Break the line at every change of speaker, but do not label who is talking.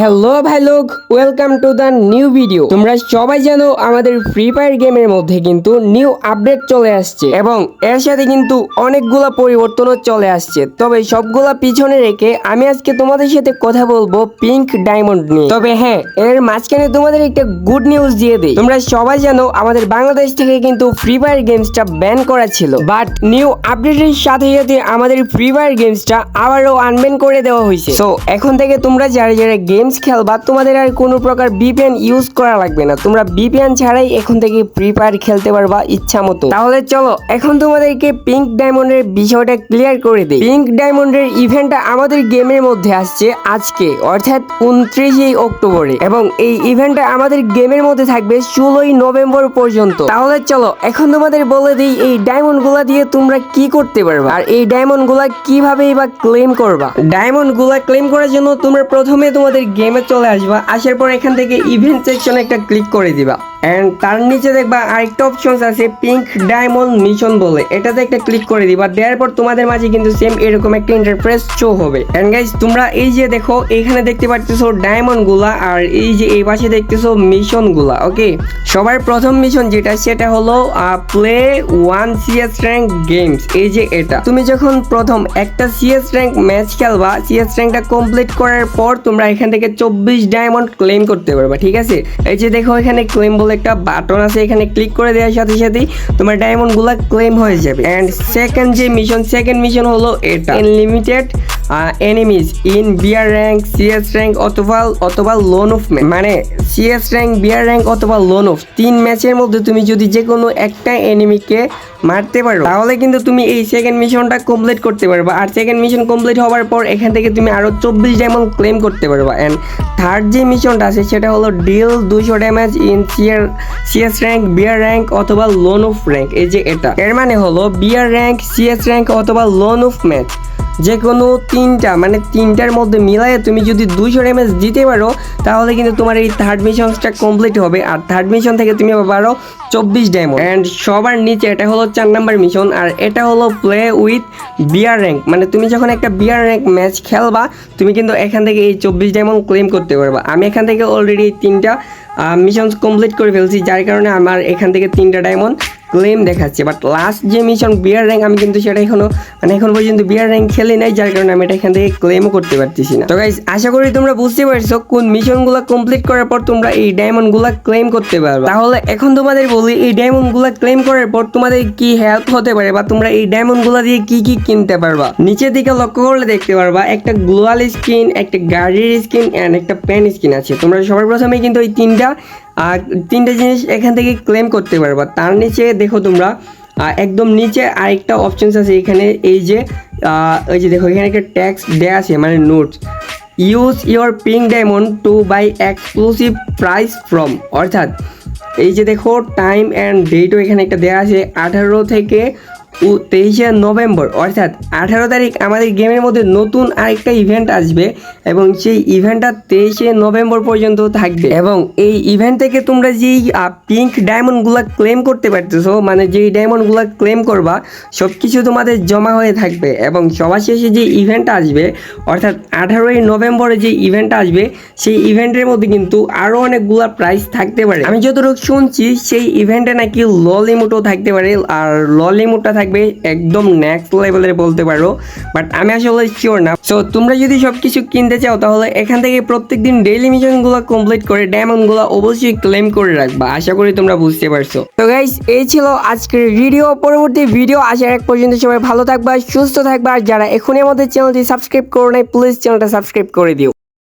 Hello ভাই লোক welcome to the new video তোমরা সবাই জানো আমাদের ফ্রি ফায়ার গেমের মধ্যে কিন্তু নিউ আপডেট চলে আসছে এবং এর সাথে কিন্তু অনেকগুলা পরিবর্তনও চলে আসছে। তবে সবগুলা পিছনে রেখে আমি আজকে তোমাদের সাথে কথা বলব পিঙ্ক ডায়মন্ড নিয়ে। তবে হ্যাঁ এর মাঝখানে তোমাদের একটা গুড নিউজ দিয়ে দিই। তোমরা সবাই জানো আমাদের বাংলাদেশ থেকে কিন্তু ফ্রি ফায়ার গেমসটা ব্যান করা ছিল। বাট নিউ আপডেটের সাথে সাথে আমাদের ফ্রি ফায়ার গেমসটা আবারও আনব্যান করে দেওয়া হয়েছে। সো এখন থেকে তোমরা যারা যারা গেমস খেলবা তোমাদের আর কোনো প্রকার বিপিএন ইউজ করা লাগবে না। তোমরা বিপিএন ছাড়াই এখন থেকে ফ্রি ফায়ার খেলতে পারবা ইচ্ছা মতো। তাহলে চলো, এখন তোমাদেরকে পিঙ্ক ডায়মন্ডের বিষয়টা ক্লিয়ার করে দিই। পিঙ্ক ডায়মন্ডের ইভেন্টটা আমাদের গেমের মধ্যে আসছে আজকে, অর্থাৎ উনত্রিশে অক্টোবরে। এবং এই ইভেন্টটা আমাদের গেমের মধ্যে থাকবে ষোলোই নভেম্বর পর্যন্ত। তাহলে চলো, এখন তোমাদের বলে দিই, এই ডায়মন্ডগুলা দিয়ে তোমরা কি করতে পারবা? আর এই ডায়মন্ডগুলা কীভাবে বা ক্লেম করবা? ডায়মন্ডগুলা ক্লেম করার জন্য তোমরা প্রথমে তোমাদের গেমে চলে আসবা আসার পর এখান থেকে ইভেন্ট সেকশনে একটা ক্লিক করে দিবা। এন্ড তার নিচে দেখবা আরেকটা অপশন আছে পিঙ্ক ডায়মন্ড মিশন বলে। এটাতে একটা ক্লিক করে দিবা, দেওয়ার পর তোমাদের মাঝে কিন্তু সেম এরকম একটা ইন্টারফেস শো হবে। এন্ড গাইজ তোমরা এই যে দেখো, এখানে দেখতে পাচ্তেছো ডায়মন্ডগুলা, আর এই যে এই পাশে দেখতেছো মিশনগুলা ওকে সবার প্রথম মিশন যেটা, সেটা হলো play one CS rank games এই যে এটা। তুমি যখন প্রথম একটা সিএস র্যাঙ্ক ম্যাচ খেলবা সিএস র্যাঙ্কটা কমপ্লিট করার পর তোমরা এখান থেকে চব্বিশ ডায়মন্ড ক্লেম করতে পারবা, ঠিক আছে? এই যে দেখো, এখানে ক্লেম বলে একটা বাটন আছে, এখানে ক্লিক করে দেওয়ার সাথে সাথেই তোমার ডায়মন্ডগুলা ক্লেম হয়ে যাবে। এন্ড সেকেন্ড যে মিশন সেকেন্ড মিশন হলো এটা। Unlimited enemies in BR rank CS rank অথবা অথবা লোন অফ মানে সিএস র্যাঙ্ক বিয়ার র্যাঙ্ক অথবা লোন অফ তিন ম্যাচের মধ্যে তুমি যদি যে কোনো একটা এনিমিকে মারতে পারো। তাহলে কিন্তু তুমি এই সেকেন্ড মিশনটা কমপ্লিট করতে পারবা। আর সেকেন্ড মিশন কমপ্লিট হওয়ার পর এখান থেকে তুমি আরও চব্বিশ ডায়মন্ড ক্লেম করতে পারবা। অ্যান্ড থার্ড যে মিশনটা আছে, সেটা হলো ডিল দুশো damage in chair CS rank BR rank অথবা লোন অফ র্যাঙ্ক এই যে এটা। এর মানে হলো বিয়ার র্যাঙ্ক সিএস র্যাঙ্ক অথবা লোন অফ ম্যাচ যে কোনো তিনটা মানে তিনটার মধ্যে মিলায়ে তুমি যদি দুইশো এমএস দিতে পারো, তাহলে কিন্তু তোমার এই থার্ড মিশনটা কমপ্লিট হবে। আর থার্ড মিশন থেকে তুমি পারো চব্বিশ ডায়মন্ড অ্যান্ড সবার নিচে এটা হলো চার নাম্বার মিশন আর এটা হলো প্লে উইথ বিয়ার র্যাঙ্ক মানে তুমি যখন একটা বিয়ার র্যাঙ্ক ম্যাচ খেলবা, তুমি কিন্তু এখান থেকে এই চব্বিশ ডায়মন্ড ক্লেম করতে পারবা। আমি এখান থেকে অলরেডি তিনটা মিশন কমপ্লিট করে ফেলছি, যার কারণে আমার এখান থেকে তিনটা ডায়মন্ড ক্লেম দেখাচ্ছে বাট লাস্ট যে মিশন বিয়ার র্যাঙ্ক আমি কিন্তু সেটা এখনও মানে এখন পর্যন্ত বিয়ার র্যাঙ্ক খেলি নাই, যার কারণে আমি এটা এখান থেকে ক্লেমও করতে পারতেছি না। তো গাইজ আশা করি তোমরা বুঝতে পারছ কোন মিশনগুলো কমপ্লিট করার পর তোমরা এই ডায়মন্ডগুলো ক্লেম করতে পারবে। তাহলে এখন তোমাদের বলি, এই ডায়মন্ডগুলো ক্লেম করার পর তোমাদের কি হেল্প হতে পারে বা তোমরা এই ডায়মন্ডগুলো দিয়ে কি কি কিনতে পারবা? নিচের দিকে লক্ষ্য করলে দেখতে পারবা, একটা গ্লোয়াল স্কিন একটা গাড়ির স্কিন অ্যান্ড একটা পেন স্কিন আছে। তোমরা সবার প্রথমে কিন্তু এই তিনটা আর তিনটা জিনিস এখান থেকে ক্লেম করতে পারবা তার নিচে দেখো তোমরা একদম নিচে আরেকটা অপশনস আছে এখানে, এই যে ওই যে দেখো, এখানে একটা ট্যাক্স দেয়া আছে মানে notes use your pink diamond to buy exclusive price from অর্থাৎ এই যে দেখো টাইম অ্যান্ড ডেটও এখানে একটা দেওয়া আছে, আঠারো থেকে উ- তেইশে নভেম্বর, অর্থাৎ আঠারো তারিখ আমাদের গেমের মধ্যে নতুন আরেকটা ইভেন্ট আসবে এবং সেই ইভেন্টটা তেইশে নভেম্বর পর্যন্ত থাকবে। এবং এই ইভেন্ট থেকে তোমরা যেই পিঙ্ক ডায়মন্ডগুলো ক্লেম করতে পারতেছো মানে যেই ডায়মন্ডগুলো ক্লেম করবা সব কিছু তোমাদের জমা হয়ে থাকবে এবং সবার শেষে যে ইভেন্টটা আসবে, অর্থাৎ আঠারোই নভেম্বরে যে ইভেন্টটা আসবে, সেই ইভেন্টের মধ্যে কিন্তু আরও অনেকগুলো প্রাইস থাকতে পারে। আমি যতটুকু শুনছি, সেই ইভেন্টে নাকি ললিমুটও থাকতে পারে, আর ললিমুটটা থাকবে একদম নেক্সট লেভেলের বলতে পারো বাট আমি আসলে শিওর না। সো তোমরা যদি সব কিছু কিনতে চাও, তাহলে এখান থেকে প্রত্যেকদিন ডেইলি মিশনগুলো কমপ্লিট করে ডায়মন্ডগুলো অবশ্যই ক্লেম করে রাখবা। আশা করি তোমরা বুঝতে পারছ। তো গাইস এই ছিল আজকের ভিডিও পরবর্তী ভিডিও আসার এক পর্যন্ত সবাই ভালো থাকবা, সুস্থ থাকবা, আর যারা এখনই আমাদের চ্যানেলটি সাবস্ক্রাইব করো নাই প্লিজ চ্যানেলটা সাবস্ক্রাইব করে দিও।